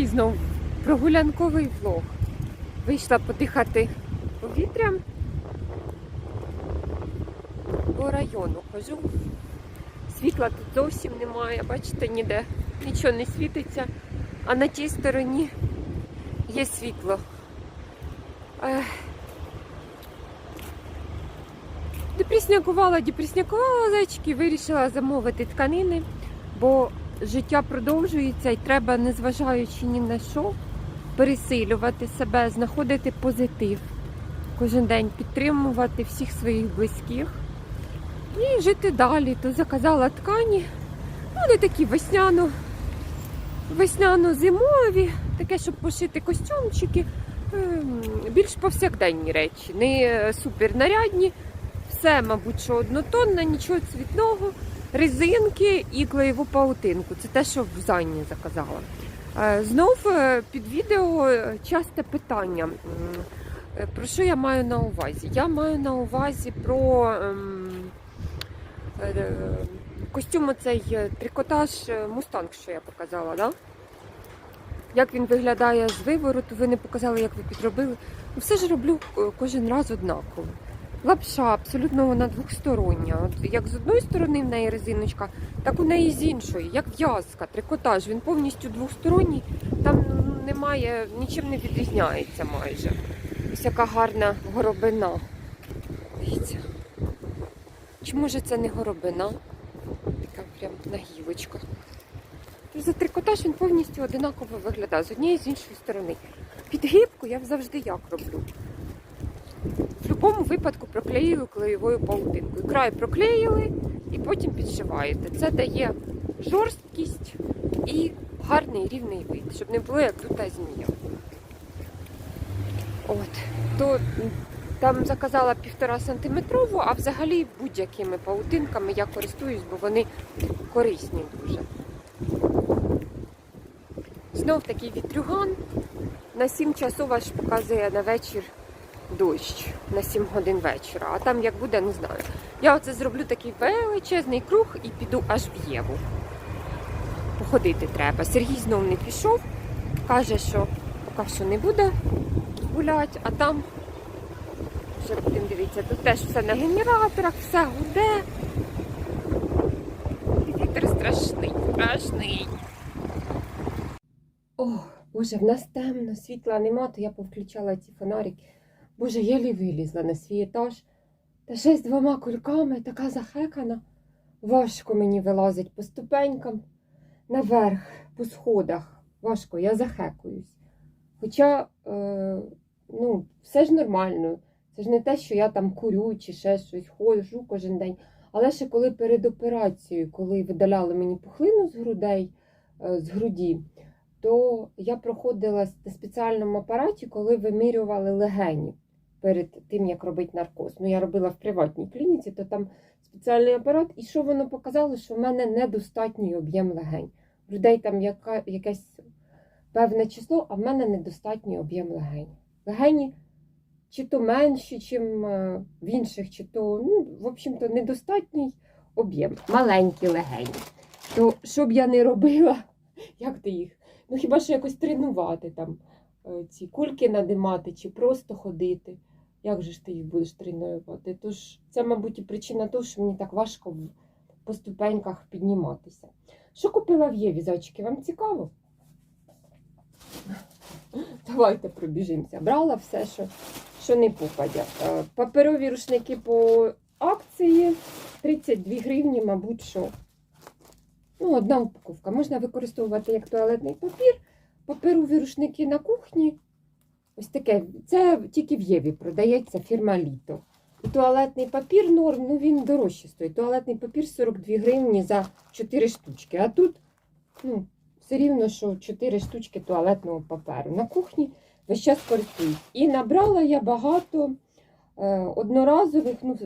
такий знов прогулянковий влог. Вийшла подихати повітрям. По району хожу. Світла тут зовсім немає, бачите, ніде нічого не світиться, а на тій стороні є світло. Ех. Депреснякувала, депреснякувала зайчики, вирішила замовити тканини, бо життя продовжується і треба, незважаючи ні на що, пересилювати себе, знаходити позитив. Кожен день підтримувати всіх своїх близьких і жити далі. То заказала ткані, ну, вони такі весняно, весняно-зимові, таке, щоб пошити костюмчики, ем, більш повсякденні речі, не супернарядні. Все, мабуть, що однотонне, нічого цвітного, резинки і клеєву паутинку. Це те, що в Занні заказала. Е, Знов е, під відео е, часте питання. Про що я маю на увазі? Я маю на увазі про ем, костюм оцей трикотаж Мустанг, що я показала, да? Як він виглядає з вивороту, ви не показали, як ви підробили. Ну, все ж роблю кожен раз однаково. Лапша абсолютно вона двохстороння. От як з одної сторони в неї резиночка, так у неї з іншої, як в'язка, трикотаж. Він повністю двохсторонній, там немає, нічим не відрізняється майже. Ось яка гарна горобина. Дивіться. Чи може це не горобина? Така прям нагівочка. За трикотаж він повністю одинаково виглядає з однієї з іншої сторони. Підгибку я завжди як роблю. В будь-якому випадку проклеїли клеєвою паутинкою. Край проклеїли і потім підшиваєте. Це дає жорсткість і гарний рівний вид, щоб не було як тут змія. От. То там заказала півтора сантиметрову, а взагалі будь-якими паутинками я користуюсь, бо вони корисні дуже. Знов такий вітрюган. На 7 часов аж показує на вечір дощ на 7 годин вечора. А там як буде, не знаю. Я оце зроблю такий величезний круг і піду аж в Єву. Походити треба. Сергій знов не пішов, каже, що поки що не буде гуляти, а там вже будемо дивитися, тут теж все на генераторах, все гуде. Вітер страшний, страшний. О, Боже, в нас темно, світла нема, то я повключала ці фонарики. Боже, єлі вилізла на свій етаж. Та ще з двома кульками, така захекана. Важко мені вилазить по ступенькам наверх, по сходах. Важко, я захекуюсь. Хоча, е, ну, все ж нормально. Це ж не те, що я там курю чи ще щось, ходжу кожен день. Але ще коли перед операцією, коли видаляли мені пухлину з грудей, е, з груді, то я проходила на спеціальному апараті, коли вимірювали легені перед тим, як робити наркоз. Ну, я робила в приватній клініці, то там спеціальний апарат, і що воно показало, що в мене недостатній об'єм легень. В людей там яка, якесь певне число, а в мене недостатній об'єм легень. Легені чи то менші, чим е, в інших, чи то, ну, в общем-то, недостатній об'єм. Маленькі легені. То що б я не робила, як ти їх? Ну хіба що якось тренувати там е, ці кульки надимати чи просто ходити. Як же ж ти їх будеш тренувати? Тож це, мабуть, і причина того, що мені так важко по ступеньках підніматися. Що купила в Єві, зайчики? Вам цікаво? Давайте пробіжимося. Брала все, що, що не попадя. Е, Паперові рушники по акції 32 гривні, мабуть, що. Ну, одна упаковка. Можна використовувати як туалетний папір, паперові рушники на кухні. Ось таке. Це тільки в Єві продається фірма Літо. І туалетний папір норм, ну він дорожче стоїть. Туалетний папір 42 гривні за 4 штучки. А тут ну, все рівно, що 4 штучки туалетного паперу. На кухні весь час користуюсь. І набрала я багато е, одноразових, ну,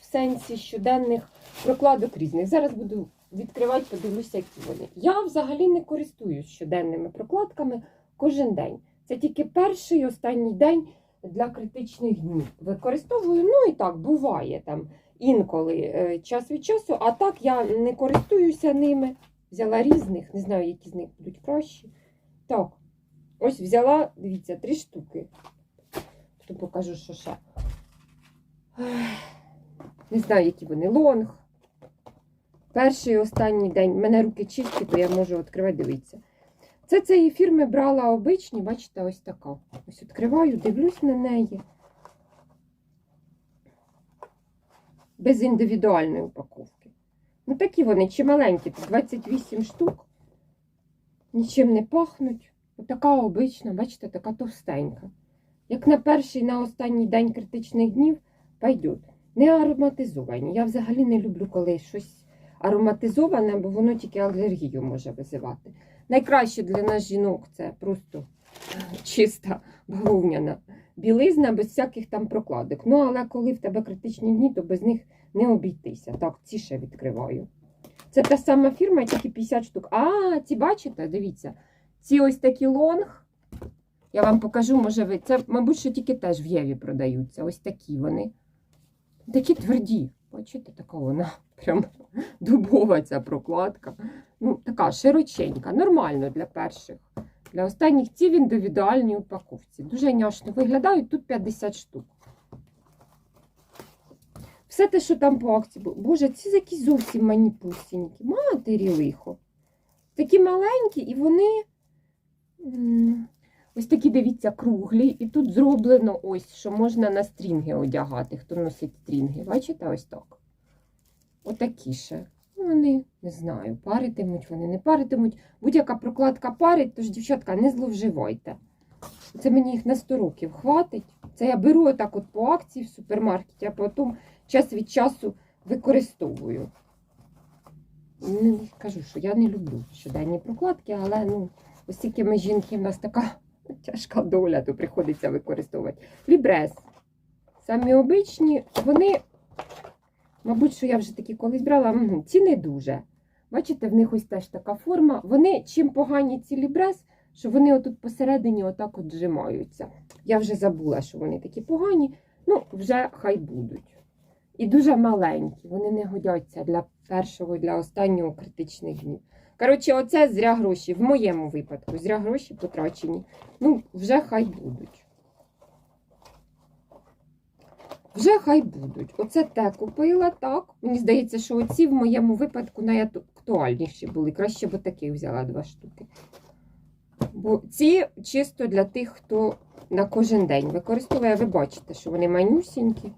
в сенсі щоденних прокладок різних. Зараз буду відкривати, подивлюся, які вони. Я взагалі не користуюсь щоденними прокладками кожен день. Це тільки перший останній день для критичних днів. Використовую, ну і так, буває там інколи е, час від часу, а так я не користуюся ними. Взяла різних, не знаю, які з них будуть кращі. Так, Ось взяла, дивіться, три штуки. Тут покажу, що ще. Не знаю, які вони. Лонг. Перший і останній день. У мене руки чисті, то я можу відкривати, дивіться. Це цієї фірми брала обичні, бачите, ось така. Ось відкриваю, дивлюсь на неї. Без індивідуальної упаковки. Ну такі вони чималенькі, тут 28 штук. Нічим не пахнуть. Отака обична, бачите, така товстенька. Як на перший, на останній день критичних днів пойдуть. Не ароматизовані. Я взагалі не люблю, коли щось ароматизоване, бо воно тільки алергію може визивати. Найкраще для нас жінок це просто чиста бавовняна білизна, без всяких там прокладок. Ну, але коли в тебе критичні дні, то без них не обійтися. Так, ці ще відкриваю. Це та сама фірма, тільки 50 штук. А, ці бачите, дивіться. Ці ось такі лонг. Я вам покажу, може ви. Це, мабуть, що тільки теж в Єві продаються. Ось такі вони. Такі тверді. Бачите, така вона прям дубова ця прокладка. Ну, така широченька, нормально для перших. Для останніх ці в індивідуальній упаковці. Дуже няшно виглядають, тут 50 штук. Все те, що там по акції було. Боже, ці якісь зовсім маніпусінькі. Матері лихо. Такі маленькі, і вони ось такі, дивіться, круглі. І тут зроблено ось, що можна на стрінги одягати, хто носить стрінги. Бачите, ось так. Отакі ще. Ну, Вони, не знаю, паритимуть, вони не паритимуть. Будь-яка прокладка парить, тож, дівчатка, не зловживайте. Це мені їх на 100 років хватить. Це я беру отак от по акції в супермаркеті, а потім час від часу використовую. Не кажу, що я не люблю щоденні прокладки, але ну, оскільки ми жінки, в нас така тяжка доля, то приходиться використовувати. Лібрес. Самі обичні, вони, мабуть, що я вже такі колись брала, ці не дуже. Бачите, в них ось теж така форма. Вони чим погані ці лібрес, що вони отут посередині отак от зжимаються. Я вже забула, що вони такі погані. Ну, вже хай будуть. І дуже маленькі. Вони не годяться для першого для останнього критичних днів. Коротше, оце зря гроші. В моєму випадку зря гроші потрачені. Ну, вже хай будуть. Вже хай будуть. Оце те купила, так. Мені здається, що оці в моєму випадку найактуальніші були. Краще б таких взяла два штуки. Бо ці чисто для тих, хто на кожен день використовує. Ви бачите, що вони манюсінькі.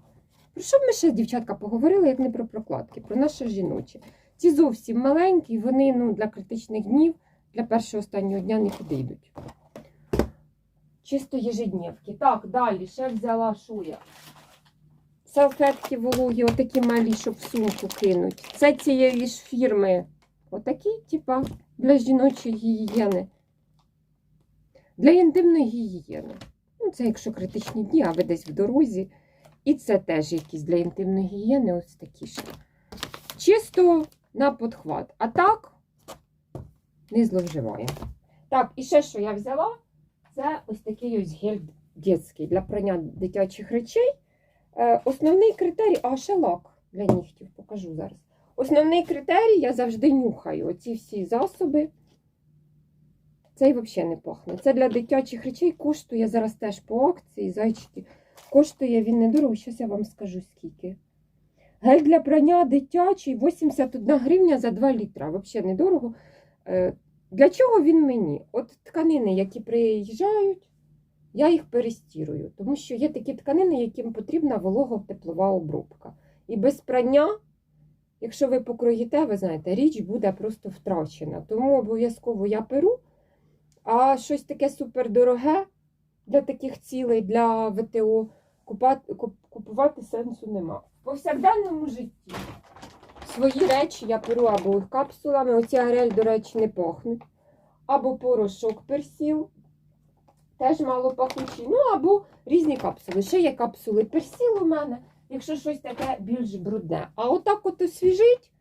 Про що б ми ще, дівчатка, поговорили, як не про прокладки, про наше жіноче. Ці зовсім маленькі, вони ну, для критичних днів, для першого останнього дня не підійдуть. Чисто єжедневки. Так, далі ще взяла що я. Салфетки вологі, отакі малі, щоб в сумку кинуть. Це цієї ж фірми. Отакі, типа, для жіночої гігієни. Для інтимної гігієни. Ну, це якщо критичні дні, а ви десь в дорозі. І це теж якісь для інтимної гігієни, ось такі ж. Чисто на подхват. А так не зловживає. Так, і ще що я взяла, це ось такий ось гель дитячий для прання дитячих речей. Е, основний критерій, а ще лак для нігтів, покажу зараз. Основний критерій я завжди нюхаю. Оці всі засоби. Цей взагалі не пахне. Це для дитячих речей коштує зараз теж по акції, зайчики. Коштує він недорого, зараз я вам скажу скільки. Гель для прання дитячий 81 гривня за 2 літра. Взагалі недорого. Е, Для чого він мені? От тканини, які приїжджають, я їх перестірую. Тому що є такі тканини, яким потрібна волого-теплова обробка. І без прання, якщо ви покроїте, ви знаєте, річ буде просто втрачена. Тому обов'язково я перу. А щось таке супердороге для таких цілей, для ВТО купувати сенсу нема. В повсякденному житті свої речі я перу або капсулами, оці арель, до речі, не пахнуть, або порошок персіл, теж мало пахучий, ну або різні капсули. Ще є капсули персіл у мене, якщо щось таке більш брудне. А отак от освіжить,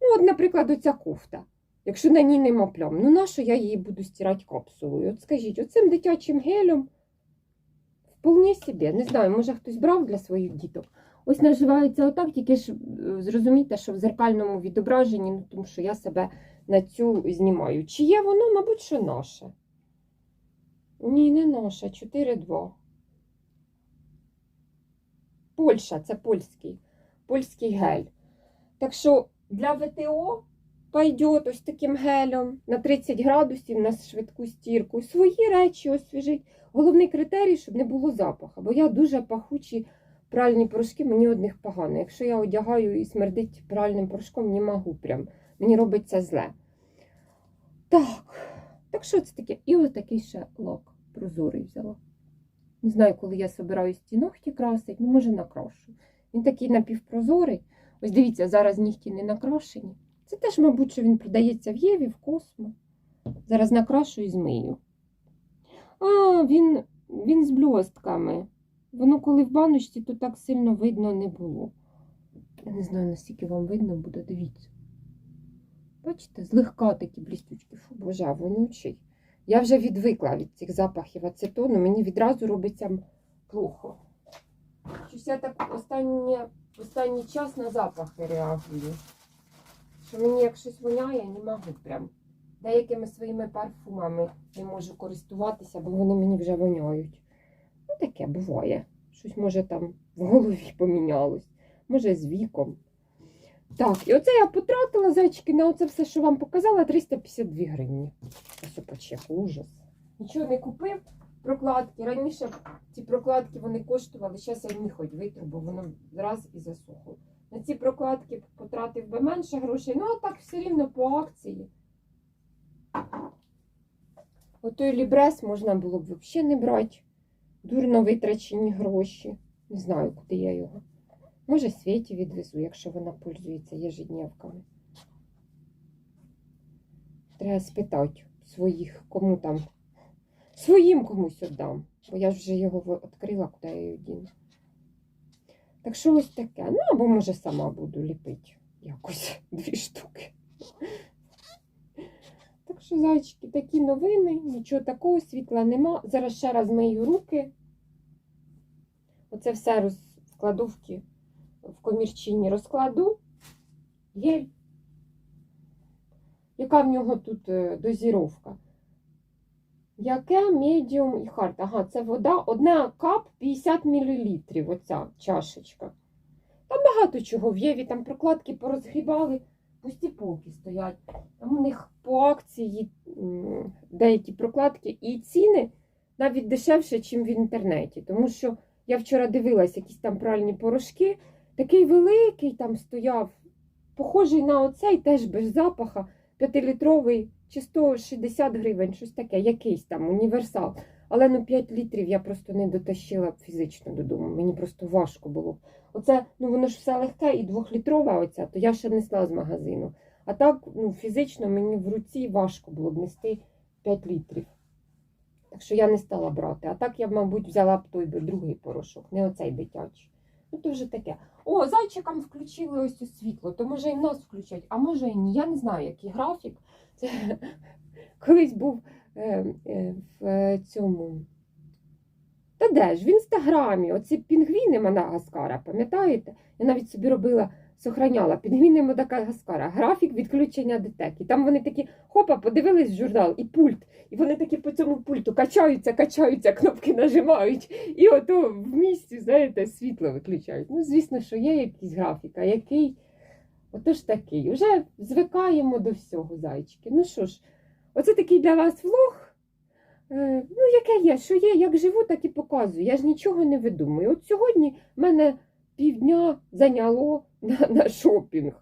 ну, от, наприклад, оця кофта. Якщо на ній нема плям, ну нащо я її буду стирати капсулою? От скажіть, оцим дитячим гелем вполне собі. Не знаю, може хтось брав для своїх діток. Ось наживається отак, тільки ж е, зрозумійте, що в зеркальному відображенні, ну тому що я себе на цю знімаю. Чи є воно, мабуть, що наше. Ні, не наша, 4-2. Польща, це польський. Польський гель. Так що для ВТО пойдет ось таким гелем на 30 градусів на швидку стірку. Свої речі освіжить. Головний критерій, щоб не було запаху. Бо я дуже пахучі пральні порошки, мені одних погано. Якщо я одягаю і смердить пральним порошком, не можу прям. Мені робиться зле. Так, так що це таке? І ось такий ще лак прозорий взяла. Не знаю, коли я собираюсь ці ногті красити, ну може накрашу. Він такий напівпрозорий. Ось дивіться, зараз нігті не накрашені. Це теж, мабуть, що він продається в Єві, в Космо. Зараз накрашу і змию. А, він, він з бльостками. Воно коли в баночці, то так сильно видно не було. Я не знаю, наскільки вам видно буде, дивіться. Бачите, злегка такі блістючки. Фу, боже, а вонючий. Я вже відвикла від цих запахів ацетону, мені відразу робиться плохо. Щось я так останнє, останній час на запахи реагую. Що мені як щось воняє, не можу прям. Деякими своїми парфумами не можу користуватися, бо вони мені вже воняють. Ну, таке буває. Щось може там в голові помінялось. Може, з віком. Так, і оце я потратила зайчики на оце все, що вам показала, 352 гривні. Ось почек, ужас. Нічого не купив. Прокладки. Раніше ці прокладки вони коштували, зараз я їх хоч витру, бо воно раз і засохло. На ці прокладки потратив би менше грошей, ну а так все рівно по акції. Отой лібрес можна було б взагалі не брати. Дурно витрачені гроші. Не знаю, куди я його. Може, Світі відвезу, якщо вона пользується єжедневками. Треба спитати своїх, кому там. Своїм комусь віддам. Бо я вже його відкрила, куди я його діну. Так що ось таке. Ну, або може сама буду ліпити якось дві штуки. Так що, зайчики, такі новини, нічого такого, світла нема. Зараз ще раз мию руки. Оце все роз... в комірчині розкладу. Гель. Яка в нього тут е, дозіровка? Яке медіум і хард? Ага, це вода. Одна кап 50 мл. Оця чашечка. Там багато чого в Єві, там прокладки порозгрібали, пусті полки стоять. Там у них по акції деякі прокладки і ціни навіть дешевше, ніж в інтернеті. Тому що я вчора дивилась якісь там пральні порошки, такий великий там стояв, похожий на оцей, теж без запаха, 5-літровий чи 160 гривень, щось таке, якийсь там універсал. Але ну 5 літрів я просто не дотащила фізично додому. Мені просто важко було. Оце, ну воно ж все легке і двохлітрова оця, то я ще несла з магазину. А так, ну, фізично мені в руці важко було б нести 5 літрів. Так що я не стала брати. А так я б, мабуть, взяла б той би другий порошок, не оцей дитячий. Ну, то вже таке. О, зайчикам включили ось це світло, то може і нас включать, а може і ні. Я не знаю, який графік. Це колись був е, е, в е, цьому. Та де ж? В інстаграмі. Оці пінгвіни Мадагаскара, пам'ятаєте? Я навіть собі робила, сохраняла пінгвіни Мадагаскара, графік відключення детеки. Там вони такі, хопа, подивились в журнал і пульт. І вони такі по цьому пульту качаються, качаються, кнопки нажимають. І ото в місці, знаєте, світло виключають. Ну, звісно, що є якийсь графік, а який. Отож такий. Уже звикаємо до всього, зайчики. Ну що ж, оце такий для вас влог. Е, ну, яке є, що є, як живу, так і показую. Я ж нічого не видумую. От сьогодні мене півдня зайняло на, на шопінг.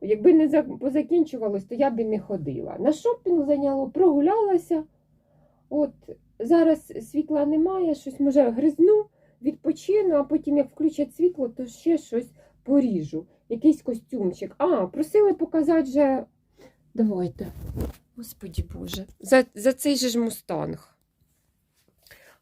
Якби не за- позакінчувалось, то я б і не ходила. На шопінг зайняло, прогулялася. От зараз світла немає, щось може гризну, відпочину, а потім, як включать світло, то ще щось поріжу. Якийсь костюмчик. А, просили показати вже. Давайте. Господі Боже, за, за цей же ж мустанг.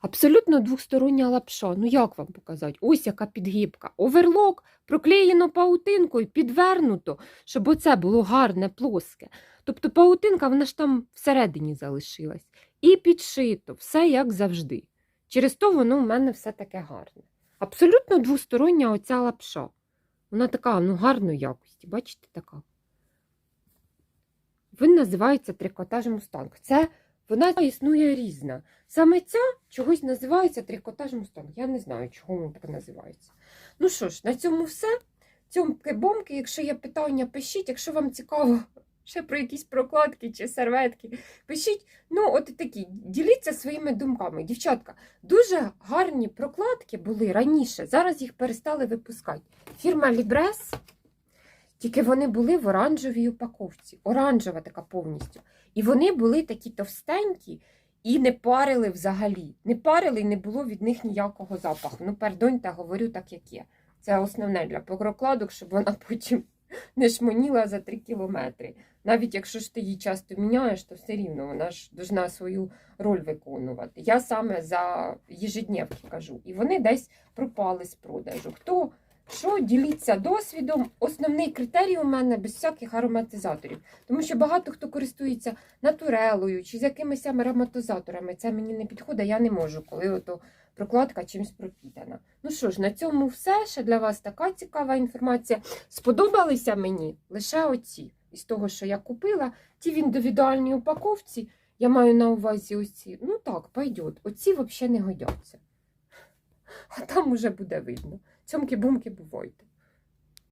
Абсолютно двостороння лапша. Ну як вам показати? Ось яка підгибка. Оверлок проклеєно паутинкою, підвернуто, щоб оце було гарне, плоске. Тобто паутинка, вона ж там всередині залишилась. І підшито, все як завжди. Через то воно в мене все таке гарне. Абсолютно двостороння оця лапша. Вона така, ну, гарної якості. Бачите, така. Він називається трикотаж мустанг. Це Вона існує різна. Саме ця чогось називається трикотаж мустанг. Я не знаю, чого воно так називається. Ну що ж, на цьому все. Цьомки бомки, якщо є питання, пишіть. Якщо вам цікаво ще про якісь прокладки чи серветки, пишіть. Ну, от такі, діліться своїми думками. Дівчатка, дуже гарні прокладки були раніше. Зараз їх перестали випускати. Фірма Libres, тільки вони були в оранжевій упаковці. Оранжева така повністю. І вони були такі товстенькі і не парили взагалі. Не парили і не було від них ніякого запаху. Ну, пардоньте, говорю так, як є. Це основне для прокладок, щоб вона потім не шмоніла за 3 кілометри. Навіть якщо ж ти її часто міняєш, то все рівно вона ж должна свою роль виконувати. Я саме за їжедневки кажу. І вони десь пропали з продажу. Хто що діліться досвідом? Основний критерій у мене без всяких ароматизаторів. Тому що багато хто користується натурелою чи з якимись ароматизаторами. Це мені не підходить, я не можу, коли ото прокладка чимось пропітана. Ну що ж, на цьому все. Ще для вас така цікава інформація. Сподобалися мені лише оці. Із того, що я купила, ті в індивідуальній упаковці. Я маю на увазі оці. Ну так, пойдет. Оці взагалі не годяться. А там уже буде видно. Цьомки-бумки бувайте.